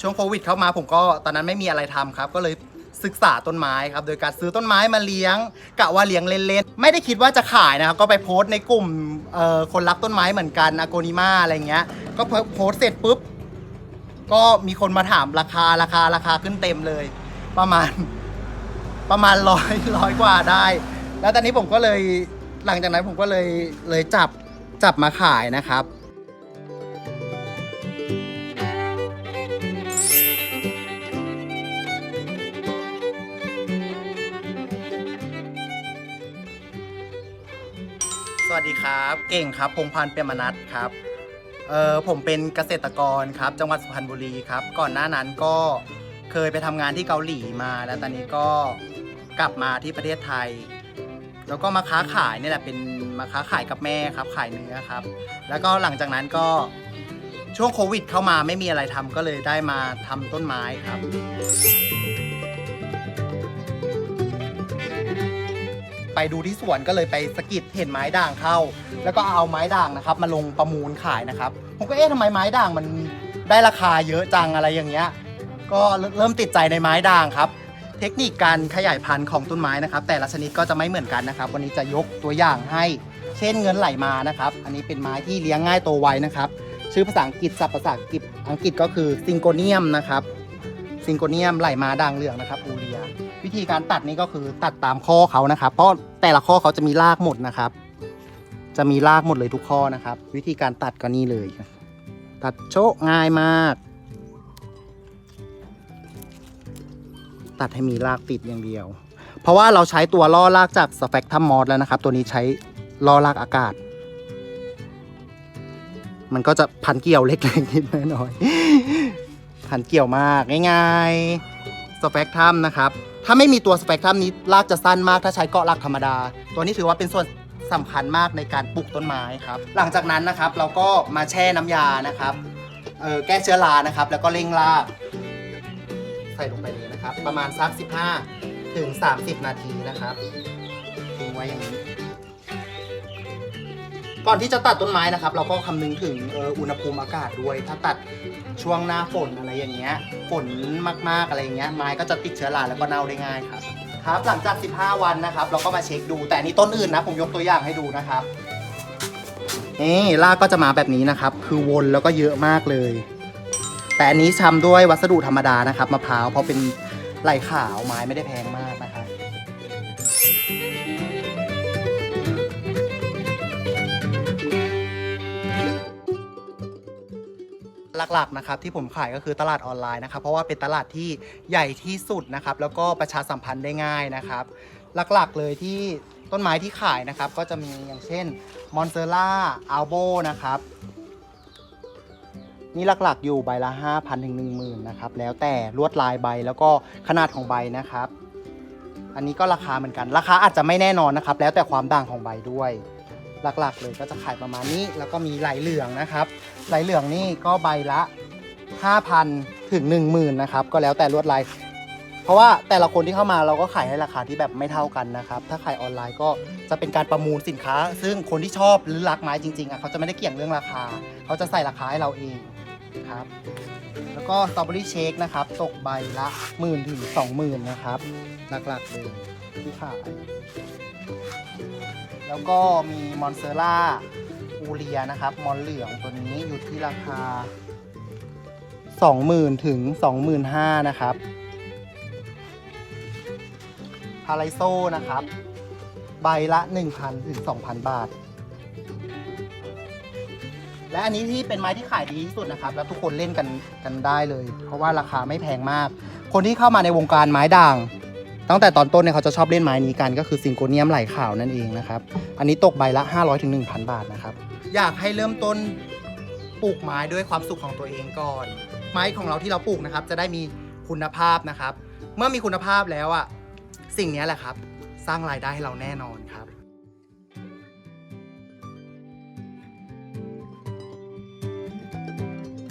ช่วงโควิดเข้ามาผมก็ตอนนั้นไม่มีอะไรทำครับ ก็เลยศึกษาต้นไม้ครับ โดยการซื้อต้นไม้มาเลี้ยงกะว่าเลี้ยงเล่นๆ ไม่ได้คิดว่าจะขายนะครับ ก็ไปโพสต์ในกลุ่มคนรักต้นไม้เหมือนกันอโกนิมาอะไรเงี้ย ก็โพสต์เสร็จปุ๊บ ก็มีคนมาถามราคาราคาราคาขึ้นเต็มเลย ประมาณประมาณร้อยร้อยกว่าได้ แล้วตอนนี้ผมก็เลยหลังจากนั้นผมก็เลยเลยจับจับมาขายนะครับ สวัสดีครับ เก่งครับ พงพันธ์เปียมนัทครับเออผมเป็นเกษตรกรครับ จังหวัดสุพรรณบุรีครับ ก่อนหน้านั้นก็เคยไปทำงานที่เกาหลีมา แล้วตอนนี้ก็กลับมาที่ประเทศไทย แล้วก็มาค้าขายนี่แหละเป็นมาค้าขายกับแม่ครับ ขายเนื้อครับ แล้วก็หลังจากนั้นก็ช่วงโควิดเข้ามาไม่มีอะไรทำก็เลยได้มาทำต้นไม้ครับ ไปดูที่สวนก็เลยไปสะกิดเห็นไม้ด่างเข้า แล้วก็เอาไม้ด่างนะครับ มาลงประมูลขายนะครับ ผมก็เอ๊ะทำไมไม้ด่างมันได้ราคาเยอะจังอะไรอย่างเงี้ย ก็เริ่มติดใจในไม้ด่างครับ เทคนิคการขยายพันธุ์ของต้นไม้นะครับ แต่ละชนิดก็จะไม่เหมือนกันนะครับ วันนี้จะยกตัวอย่างให้ เช่นเงินไหลมานะครับ อันนี้เป็นไม้ที่เลี้ยงง่ายโตไวนะครับ ชื่อภาษาอังกฤษศัพท์ภาษาอังกฤษอังกฤษก็คือซิงโกเนียมนะครับซิงโกเนียมไหลมาด่างเหลืองนะครับอูเรีย วิธีการตัดนี่ก็คือตัดตามข้อเขานะครับ เพราะแต่ละข้อเขาจะมีรากหมดนะครับ จะมีรากหมดเลยทุกข้อนะครับ วิธีการตัดก็นี่เลย ตัดโชะง่ายมาก ตัดให้มีรากติดอย่างเดียว เพราะว่าเราใช้ตัวล่อรากจากสเฟกทัมมอสแล้วนะครับ ตัวนี้ใช้ล่อรากอากาศ มันก็จะพันเกี่ยวเล็กๆนิดน้อยๆพันเกี่ยวมากง่ายๆสเปกทัมนะครับ ถ้าไม่มีตัวสเปกทัมนี้รากจะสั้นมากถ้าใช้เกาะรากธรรมดา ตัวนี้ถือว่าเป็นส่วนสำคัญมากในการปลูกต้นไม้ครับ หลังจากนั้นนะครับเราก็มาแช่น้ำยานะครับเออแก้เชื้อรานะครับ แล้วก็เร่งรากใส่ลงไปเลยนะครับ ประมาณสัก 15 ถึง 30 นาทีนะครับทิ้งไว้อย่างนี้ ก่อนที่จะตัดต้นไม้นะครับ เราก็คำนึงถึงอ,อุณหภูมิอากาศด้วย ถ้าตัดช่วงหน้าฝนอะไรอย่างเงี้ย ฝนมากๆอะไรอย่างเงี้ย ไม้ก็จะติดเชื้อราแล้วก็เน่าได้ง่ายครับ ครับ หลังจาก 15 วันนะครับ เราก็มาเช็คดู แต่นี้ต้นอื่นนะ ผมยกตัวอย่างให้ดูนะครับ นี่รากก็จะมาแบบนี้นะครับ คือวนแล้วก็เยอะมากเลย แต่อันนี้ทำด้วยวัสดุธรรมดานะครับ มะพร้าว เพราะเป็นไหลขาว ไม้ไม่ได้แพงมาก หลักๆนะครับที่ผมขายก็คือตลาดออนไลน์นะครับ เพราะว่าเป็นตลาดที่ใหญ่ที่สุดนะครับ แล้วก็ประชาสัมพันธ์ได้ง่ายนะครับ หลักๆเลยที่ต้นไม้ที่ขายนะครับ ก็จะมีอย่างเช่นมอนเซล่าอัลโบนะครับนี่หลักๆ อยู่ใบละ 5,000ถึง10,000นะครับแล้วแต่ลวดลายใบแล้วก็ขนาดของใบนะครับ อันนี้ก็ราคาเหมือนกัน ราคาอาจจะไม่แน่นอนนะครับ แล้วแต่ความด่างของใบด้วย หลักๆ เลยก็จะขายประมาณนี้ แล้วก็มีไหลเหลืองนะครับไหลเหลืองนี่ก็ใบละ 5,000 ถึง 10,000นะครับก็แล้วแต่ลวดลาย เพราะว่าแต่ละคนที่เข้ามาเราก็ขายให้ราคาที่แบบไม่เท่ากันนะครับ ถ้าขายออนไลน์ก็จะเป็นการประมูลสินค้า ซึ่งคนที่ชอบหรือรักไม้จริงๆอะเขาจะไม่ได้เกี่ยงเรื่องราคา เขาจะใส่ราคาให้เราเองครับแล้วก็สตรอเบอรี่เชคนะครับตกใบละหมื่นถึงสองหมื่นนะครับหลักๆเลย ที่ขายแล้วก็มีมอนเซอร่าอูเรียนะครับ มอนเหลืองตัวนี้อยู่ที่ราคา 20,000 ถึง 25,000 นะครับพาไลโซนะครับ ใบละ 1,000 ถึง 2,000 บาท และอันนี้ที่เป็นไม้ที่ขายดีที่สุดนะครับ แล้วทุกคนเล่นกันกันได้เลย เพราะว่าราคาไม่แพงมาก คนที่เข้ามาในวงการไม้ด่าง ตั้งแต่ตอนต้นเนี่ยเขาจะชอบเล่นไม้นี้กันก็คือซิงโกเนียมไหลขาวนั่นเองนะครับ อันนี้ตกใบละ 500ถึง1,000บาทนะครับ อยากให้เริ่มต้นปลูกไม้ด้วยความสุขของตัวเองก่อน ไม้ของเราที่เราปลูกนะครับ จะได้มีคุณภาพนะครับ เมื่อมีคุณภาพแล้วอะสิ่งนี้แหละครับ สร้างรายได้ให้เราแน่นอนครับ